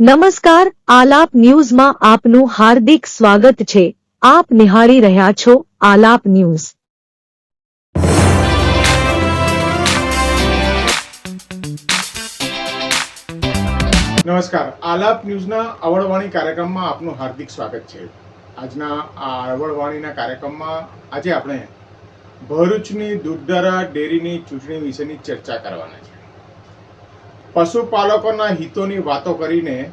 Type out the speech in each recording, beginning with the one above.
નમસ્કાર, આલાપ ન્યૂઝમાં આપનું હાર્દિક સ્વાગત છે. આપ નિહાળી રહ્યા છો આલાપ ન્યૂઝ. નમસ્કાર. આલાપ ન્યૂઝના અવળવાણી કાર્યક્રમમાં આપનું હાર્દિક સ્વાગત છે. આજના આ અવળવાણીના કાર્યક્રમમાં આજે આપણે ભરૂચની દૂધધારા ડેરીની ચૂંટણી વિશેની ચર્ચા કરવાના પશુપાલકોના હિતોની વાતો કરીને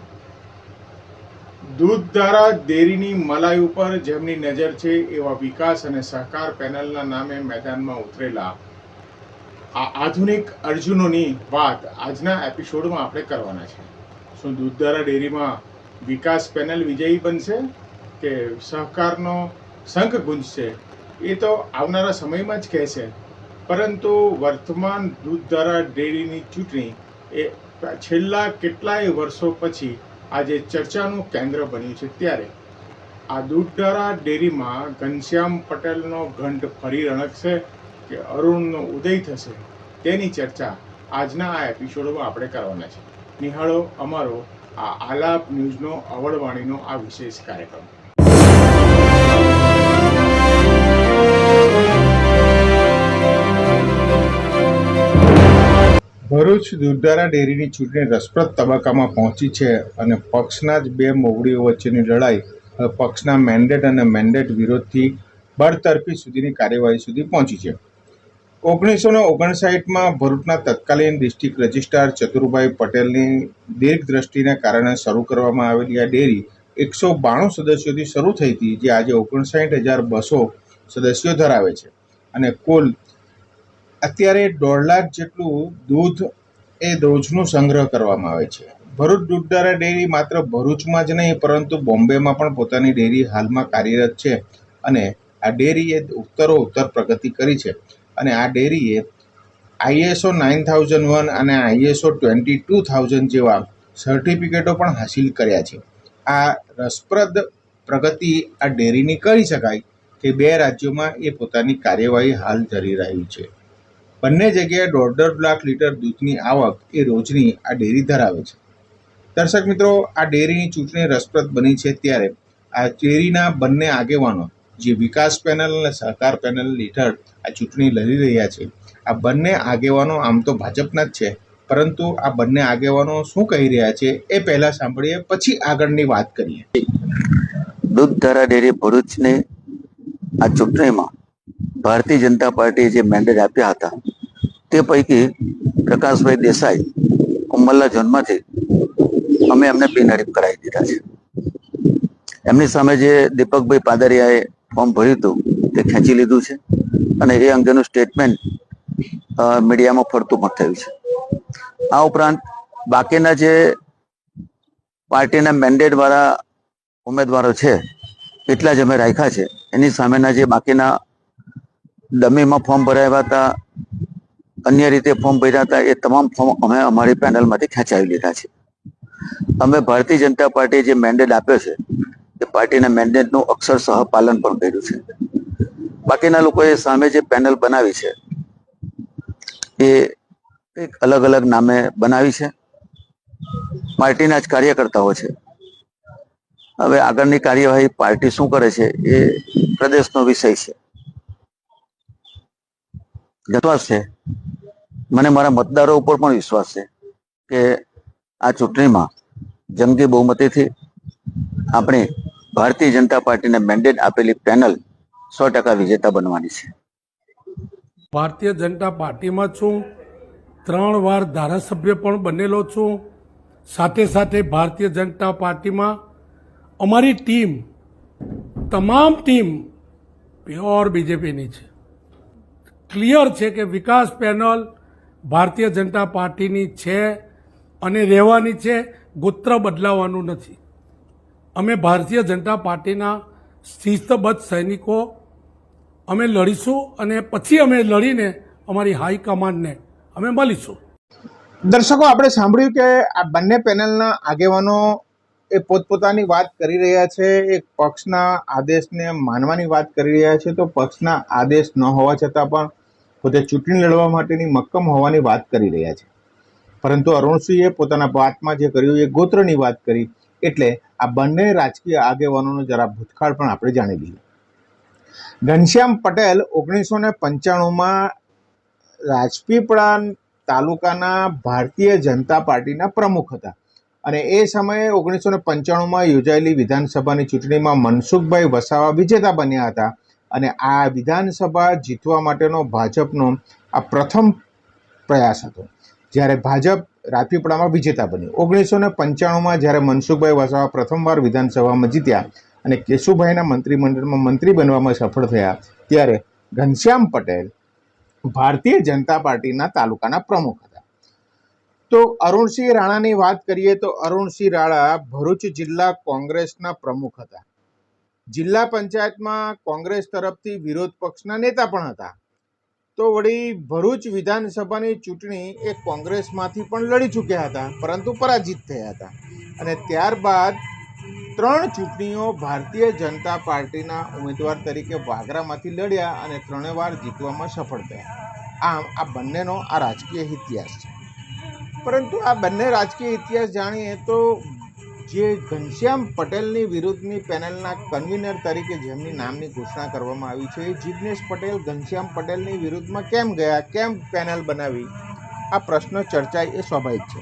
દૂધધારા ડેરીની મલાઈ ઉપર જેમની નજર છે એવા વિકાસ અને સહકાર પેનલના નામે મેદાનમાં ઉતરેલા આ આધુનિક અર્જુનોની વાત આજના એપિસોડમાં આપણે કરવાના છે. શું દૂધધારા ડેરીમાં વિકાસ પેનલ વિજયી બનશે કે સહકારનો શંખ ગુંજશે? એ તો આવનારા સમયમાં જ કહેશે. પરંતુ વર્તમાન દૂધધારા ડેરીની ચૂંટણી એ છેલ્લા કેટલાય વર્ષો પછી આજે ચર્ચાનું કેન્દ્ર બન્યું છે ત્યારે આ દૂધધારા ડેરીમાં ઘનશ્યામ પટેલનો ઘંટ ફરી રણકશે કે અરુણનો ઉદય થશે તેની ચર્ચા આજના આ એપિસોડમાં આપણે કરવાના છે. નિહાળો અમારો આ આલાપ ન્યૂઝનો અવળવાણીનો આ વિશેષ કાર્યક્રમ. ભરૂચ દૂધધારા ડેરીની ચૂંટણી રસપ્રદ તબક્કામાં પહોંચી છે અને પક્ષના જ બે મોવડીઓ વચ્ચેની લડાઈ પક્ષના મેન્ડેટ અને મેન્ડેટ વિરોધથી બળતરફી સુધીની કાર્યવાહી સુધી પહોંચી છે. ઓગણીસો ઓગણસાઠમાં ભરૂચના તત્કાલીન ડિસ્ટ્રિક્ટ રજિસ્ટ્રાર ચતુરભાઈ પટેલની દીર્ઘદ્રષ્ટિને કારણે શરૂ કરવામાં આવેલી આ ડેરી એકસો બાણું સદસ્યોથી શરૂ થઈ હતી, જે આજે ઓગણસાઠ હજાર બસો સદસ્યો ધરાવે છે અને કુલ અત્યારે દોઢ લાખ જેટલું દૂધ એ રોજનું સંગ્રહ કરવામાં આવે છે. ભરૂચ દૂધધારા ડેરી માત્ર ભરૂચમાં જ નહીં, પરંતુ બોમ્બેમાં પણ પોતાની ડેરી હાલમાં કાર્યરત છે અને આ ડેરીએ ઉત્તરો ઉત્તર પ્રગતિ કરી છે અને આ ડેરીએ આઈએસઓ નાઇન થાઉઝન્ડ વન અને આઈએસઓ ટ્વેન્ટી ટુ થાઉઝન્ડ જેવા સર્ટિફિકેટો પણ હાસિલ કર્યા છે. આ રસપ્રદ પ્રગતિ આ ડેરીની કરી શકાય કે બે રાજ્યોમાં એ પોતાની કાર્યવાહી હાલ ધરી રહ્યું છે. બંને જગ્યાએ દોઢ દોઢ લાખ લીટર દૂધની આવક એ રોજની આ ડેરી ધરાવે છે. દર્શક મિત્રો, આ ડેરીની ચૂંટણી રસપ્રદ બની છે ત્યારે આ ડેરીના બંને આગેવાનો જે વિકાસ પેનલ અને સહકાર પેનલ હેઠળ આ ચૂંટણી લડી રહ્યા છે, આ બંને આગેવાનો આમ તો ભાજપના જ છે, પરંતુ આ બંને આગેવાનો શું કહી રહ્યા છે એ પહેલા સાંભળીએ, પછી આગળની વાત કરીએ. દૂધધારા ડેરી ભરૂચની આ ચૂંટણીમાં ભારતીય જનતા પાર્ટીએ જે મેન્ડેટ આપ્યા હતા, તે પૈકી પ્રકાશભાઈ દેસાઈ ઉમલ્લા ઝોનમાંથી અમે એમને બિનહરીફ કરાવી દીધા છે. એમની સામે જે દીપકભાઈ પાદરિયાએ ફોર્મ ભર્યું હતું, તે ખેંચી લીધું છે અને એ અંગેનું સ્ટેટમેન્ટ મીડિયામાં ફરતું પણ થયું છે. આ ઉપરાંત બાકીના જે પાર્ટીના મેન્ડેટ વાળા ઉમેદવારો છે, એટલા જ અમે રાખ્યા છે. એની સામેના જે બાકીના ડમીમાં ફોર્મ ભરાયા હતા, અન્ય રીતે ફોર્મ ભર્યા હતા, એ તમામ ફોર્મ અમે અમારી પેનલમાંથી ખેંચાવી લીધા છે. અમે ભારતીય જનતા પાર્ટીએ જે મેન્ડેટ આપ્યો છે, એ પાર્ટીના મેન્ડેટનું અક્ષરશઃ પાલન પણ કર્યું છે. બાકીના લોકોએ સામે જે પેનલ બનાવી છે, એ એક અલગ અલગ નામે બનાવી છે. પાર્ટીના જ કાર્યકર્તાઓ છે. હવે આગળની કાર્યવાહી પાર્ટી શું કરે છે, એ પ્રદેશનો વિષય છે. વિશ્વાસ છે. મને મારા મતદારો ઉપર પણ વિશ્વાસ છે કે આ ચૂંટણીમાં જંગી બહુમતીથી આપણે ભારતીય જનતા પાર્ટીને મેન્ડેટ આપેલી પેનલ સો ટકા વિજેતા બનવાની છે. ભારતીય જનતા પાર્ટીમાં છું. ત્રણ વાર ધારાસભ્ય પણ બનેલો છું. સાથે સાથે ભારતીય જનતા પાર્ટીમાં અમારી ટીમ, તમામ ટીમ પ્યોર બીજેપીની છે. ક્લિયર છે કે વિકાસ પેનલ ભારતીય જનતા પાર્ટીની છે અને રહેવાની છે, ગોત્ર બદલાવાનું નથી. અમે ભારતીય જનતા પાર્ટીના શિસ્તબદ્ધ સૈનિકો, અમે લડીશું અને પછી અમે લડીને અમારી હાઈકમાન્ડને અમે મળીશું. દર્શકો, આપણે સાંભળ્યું કે આ બંને પેનલના આગેવાનો એ પોતપોતાની વાત કરી રહ્યા છે એક પક્ષના આદેશને માનવાની વાત કરી રહ્યા છે, તો પક્ષના આદેશ ન હોવા છતાં પણ પોતે ચૂંટણી લડવા માટેની મક્કમ હોવાની વાત કરી રહ્યા છે. પરંતુ અરુણસિંહે પોતાના વાતમાં જે કર્યું, એ ગોત્રની વાત કરી, એટલે આ બંને રાજકીય આગેવાનોનો જરા ભૂતકાળ પણ આપણે જાણી લઈએ. ઘનશ્યામ પટેલ ઓગણીસો ને પંચાણુંમાં રાજપીપળા તાલુકાના ભારતીય જનતા પાર્ટીના પ્રમુખ હતા. અને એ સમયે ઓગણીસો ને પંચાણુંમાં યોજાયેલી વિધાનસભાની ચૂંટણીમાં મનસુખભાઈ વસાવા વિજેતા બન્યા હતા અને આ વિધાનસભા જીતવા માટેનો ભાજપનો આ પ્રથમ પ્રયાસ હતો. જ્યારે ભાજપ રાજપીપળામાં વિજેતા બન્યું. ઓગણીસો ને પંચાણુંમાં જ્યારે મનસુખભાઈ વસાવા પ્રથમવાર વિધાનસભામાં જીત્યા અને કેશુભાઈના મંત્રીમંડળમાં મંત્રી બનવામાં સફળ થયા, ત્યારે ઘનશ્યામ પટેલ ભારતીય જનતા પાર્ટીના તાલુકાના પ્રમુખ તો અરુણસિંહ રાણાની વાત કરીએ તો અરુણસિંહ રાણા ભરૂચ જિલ્લા કોંગ્રેસના પ્રમુખ હતા. જિલ્લા પંચાયતમાં કોંગ્રેસ તરફથી વિરોધ પક્ષના નેતા પણ હતા. તો વળી ભરૂચ વિધાનસભાની ચૂંટણી એ કોંગ્રેસમાંથી પણ લડી ચૂક્યા હતા, પરંતુ પરાજિત થયા હતા. અને ત્યારબાદ ત્રણ ચૂંટણીઓ ભારતીય જનતા પાર્ટીના ઉમેદવાર તરીકે વાગરામાંથી લડ્યા અને ત્રણે વાર જીતવામાં સફળ થયા. આમ આ બંનેનો આ રાજકીય ઇતિહાસ છે. પરંતુ આ બંને રાજકીય ઇતિહાસ જાણીએ તો જે ઘનશ્યામ પટેલની વિરુદ્ધની પેનલના કન્વીનર તરીકે જેમની નામની ઘોષણા કરવામાં આવી છે એ જિગ્નેશ પટેલ ઘનશ્યામ પટેલની વિરુદ્ધમાં કેમ ગયા, કેમ પેનલ બનાવી? આ પ્રશ્ન ચર્ચાય એ સ્વાભાવિક છે.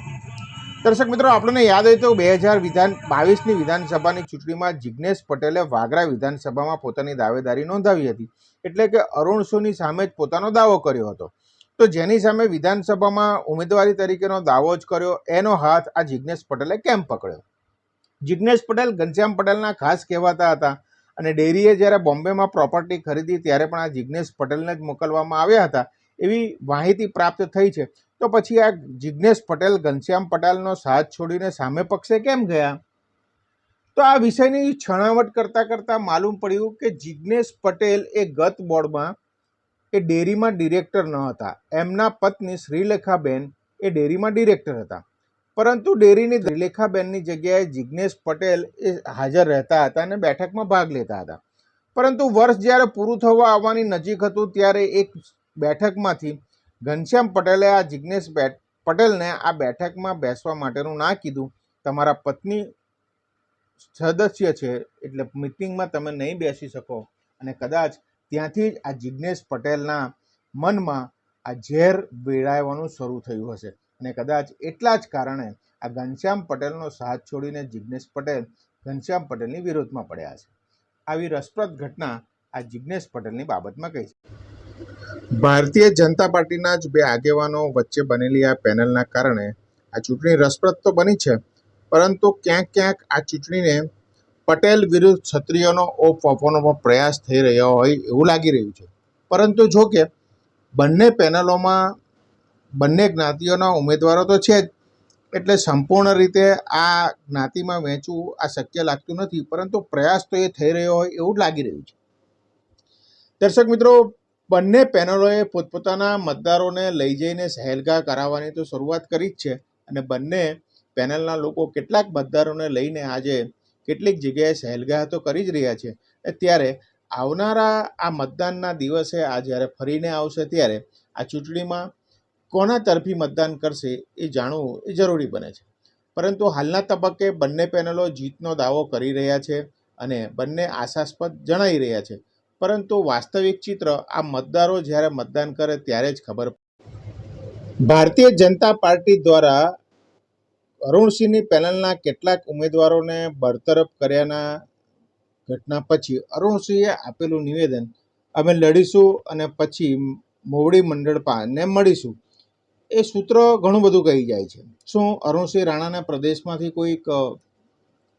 દર્શક મિત્રો, આપણને યાદ હોય તો બે હજાર વિધાન બાવીસની વિધાનસભાની ચૂંટણીમાં જિગ્નેશ પટેલે વાગરા વિધાનસભામાં પોતાની દાવેદારી નોંધાવી હતી. એટલે કે અરુણ સોની સામે જ પોતાનો દાવો કર્યો હતો. તો જેની સામે વિધાનસભામાં ઉમેદવારી તરીકેનો દાવો જ કર્યો, એનો હાથ આ જિગ્નેશ પટેલે કેમ પકડ્યો? જિગ્નેશ પટેલ ઘનશ્યામ પટેલના ખાસ કહેવાતા હતા અને ડેરીએ જ્યારે બોમ્બેમાં પ્રોપર્ટી ખરીદી ત્યારે પણ આ જિગ્નેશ પટેલને જ મોકલવામાં આવ્યા હતા એવી માહિતી પ્રાપ્ત થઈ છે. તો પછી આ જિગ્નેશ પટેલ ઘનશ્યામ પટેલનો સાથ છોડીને સામે પક્ષે કેમ ગયા? તો આ વિષયની છણાવટ કરતાં કરતાં માલુમ પડ્યું કે જિગ્નેશ પટેલ એ ગત બોર્ડમાં એ ડેરીમાં ડિરેક્ટર ન હતા. એમના પત્ની શ્રીલેખાબેન એ ડેરીમાં ડિરેક્ટર હતા. પરંતુ ડેરીની શ્રીલેખાબેનની જગ્યાએ જિગ્નેશ પટેલ એ હાજર રહેતા હતા અને બેઠકમાં ભાગ લેતા હતા. પરંતુ વર્ષ જ્યારે પૂરું થવા આવવાની નજીક હતું ત્યારે એક બેઠકમાંથી ઘનશ્યામ પટેલે આ બેટ પટેલને આ બેઠકમાં બેસવા માટેનું ના કીધું. તમારા પત્ની સદસ્ય છે, એટલે મિટિંગમાં તમે નહીં બેસી શકો. અને કદાચ ત્યાંથી જ આ જિગ્નેશ પટેલના મનમાં આ ઝેર વેડાવવાનું શરૂ થયું હશે. અને કદાચ એટલા જ કારણે આ ઘનશ્યામ પટેલનો સાથ છોડીને જિગ્નેશ પટેલ ઘનશ્યામ પટેલની વિરોધમાં પડ્યા છે. આવી રસપ્રદ ઘટના આ જિગ્નેશ પટેલની બાબતમાં કહી છે. ભારતીય જનતા પાર્ટીના જ બે આગેવાનો વચ્ચે બનેલી આ પેનલના કારણે આ ચૂંટણી રસપ્રદ તો બની છે, પરંતુ ક્યાંક ક્યાંક આ ચૂંટણીને પટેલ વિરુદ્ધ ક્ષત્રિયોનો ઓપ આપવાનો પણ પ્રયાસ થઈ રહ્યો હોય એવું લાગી રહ્યું છે. પરંતુ જો કે, બંને પેનલોમાં બંને જ્ઞાતિઓના ઉમેદવારો તો છે જ. એટલે સંપૂર્ણ રીતે આ જ્ઞાતિમાં વહેંચવું આ શક્ય લાગતું નથી, પરંતુ પ્રયાસ તો એ થઈ રહ્યો હોય એવું લાગી રહ્યું છે. દર્શક મિત્રો, બંને પેનલોએ પોતપોતાના મતદારોને લઈ જઈને સહેલગા કરાવવાની તો શરૂઆત કરી જ છે અને બંને પેનલના લોકો કેટલાક મતદારોને લઈને આજે કેટલીક જગ્યાએ સહેલગાહ તો કરી જ રહ્યા છે. ત્યારે આવનારા આ મતદાનના દિવસે આ જ્યારે ફરીને આવશે ત્યારે આ ચૂંટણીમાં કોના તરફી મતદાન કરશે એ જાણવું એ જરૂરી બને છે. પરંતુ હાલના તબક્કે બંને પેનલો જીતનો દાવો કરી રહ્યા છે અને બંને આશાસ્પદ જણાઈ રહ્યા છે. પરંતુ વાસ્તવિક ચિત્ર આ મતદારો જ્યારે મતદાન કરે ત્યારે જ ખબર ભારતીય જનતા પાર્ટી દ્વારા અરુણસિંહની પેનલના કેટલાક ઉમેદવારોને બરતરફ કર્યાના ઘટના પછી અરુણસિંહે આપેલું નિવેદન, અમે લડીશું અને પછી મોવડી મંડળ પાને મળીશું. એ સૂત્ર ઘણું બધું કહી જાય છે. શું અરુણસિંહ રાણાના પ્રદેશમાંથી કોઈક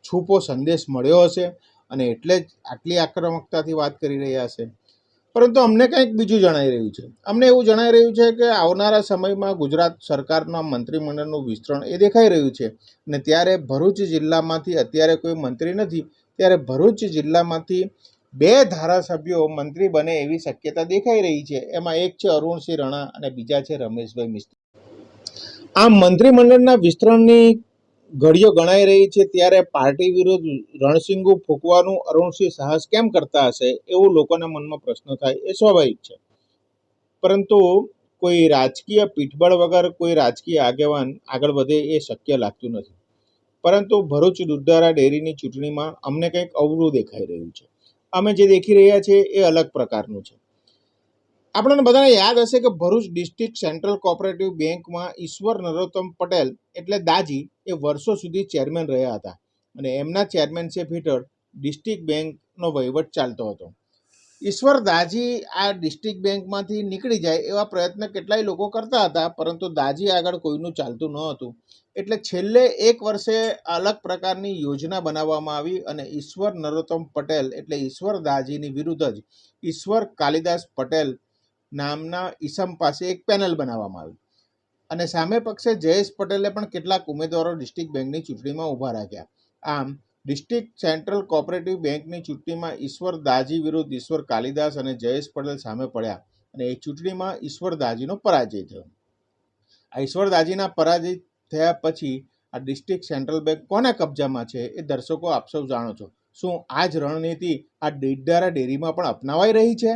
છૂપો સંદેશ મળ્યો હશે? અને એટલે જ આટલી આક્રમકતાથી વાત કરી રહ્યા હશે? પરંતુ અમને કંઈક બીજું જણાઈ રહ્યું છે. અમને એવું જણાઈ રહ્યું છે કે આવનારા સમયમાં ગુજરાત સરકારના મંત્રીમંડળનું વિસ્તરણ એ દેખાઈ રહ્યું છે અને ત્યારે ભરૂચ જિલ્લામાંથી અત્યારે કોઈ મંત્રી નથી, ત્યારે ભરૂચ જિલ્લામાંથી બે ધારાસભ્યો મંત્રી બને એવી શક્યતા દેખાઈ રહી છે. એમાં એક છે અરુણસિંહ રણા અને બીજા છે રમેશભાઈ મિસ્ત્રી. આમ મંત્રીમંડળના વિસ્તરણની ઘડીઓ ગણાઈ રહી છે ત્યારે પાર્ટી વિરુદ્ધ રણસિંગુ ફૂંકવાનું અરુણસિંહ સાહસ કેમ કરતા હશે એવું લોકોના મનમાં પ્રશ્ન થાય એ સ્વાભાવિક છે. પરંતુ કોઈ રાજકીય પીઠબળ વગર કોઈ રાજકીય આગેવાન આગળ વધે એ શક્ય લાગતું નથી. પરંતુ ભરૂચ દૂધધારા ડેરીની ચૂંટણીમાં અમને કંઈક અવળું દેખાઈ રહ્યું છે. અમે જે દેખી રહ્યા છીએ એ અલગ પ્રકારનું છે. આપણને બધાને યાદ હશે કે ભરૂચ ડિસ્ટ્રિક્ટ સેન્ટ્રલ કોઓપરેટિવ બેંકમાં ઈશ્વર નરોત્તમ પટેલ એટલે દાજી એ વર્ષો સુધી ચેરમેન રહ્યા હતા અને એમના ચેરમેનશીપ હેઠળ ડિસ્ટ્રિક્ટ બેંકનો વહીવટ ચાલતો હતો. ઈશ્વર દાજી આ ડિસ્ટ્રિક્ટ બેંકમાંથી નીકળી જાય એવા પ્રયત્ન કેટલાય લોકો કરતા હતા, પરંતુ દાજી આગળ કોઈનું ચાલતું ન હતું. એટલે છેલ્લે એક વર્ષે અલગ પ્રકારની યોજના બનાવવામાં આવી અને ઈશ્વર નરોત્તમ પટેલ એટલે ઈશ્વર દાજીની વિરુદ્ધ જ ઈશ્વર કાલિદાસ પટેલ નામના ઈસમ પાસે એક પેનલ બનાવવામાં આવી અને સામે પક્ષે જયેશ પટેલે પણ કેટલાક ઉમેદવારો ડિસ્ટ્રિક્ટ બેંકની ચૂંટણીમાં ઊભા રાખ્યા. આમ, ડિસ્ટ્રિક્ટ સેન્ટ્રલ કોઓપરેટિવ બેંકની ચૂંટણીમાં ઈશ્વર દાજી વિરુદ્ધ ઈશ્વર કાલિદાસ અને જયેશ પટેલ સામે પડ્યા અને એ ચૂંટણીમાં ઈશ્વર દાજીનો પરાજય થયો. આ ઈશ્વર દાજીના પરાજય થયા પછી આ ડિસ્ટ્રિક્ટ સેન્ટ્રલ બેંક કોના કબજામાં છે એ દર્શકો આપ સૌ જાણો છો. શું આ જ રણનીતિ આ ડેડારા ડેરીમાં પણ અપનાવાઈ રહી છે?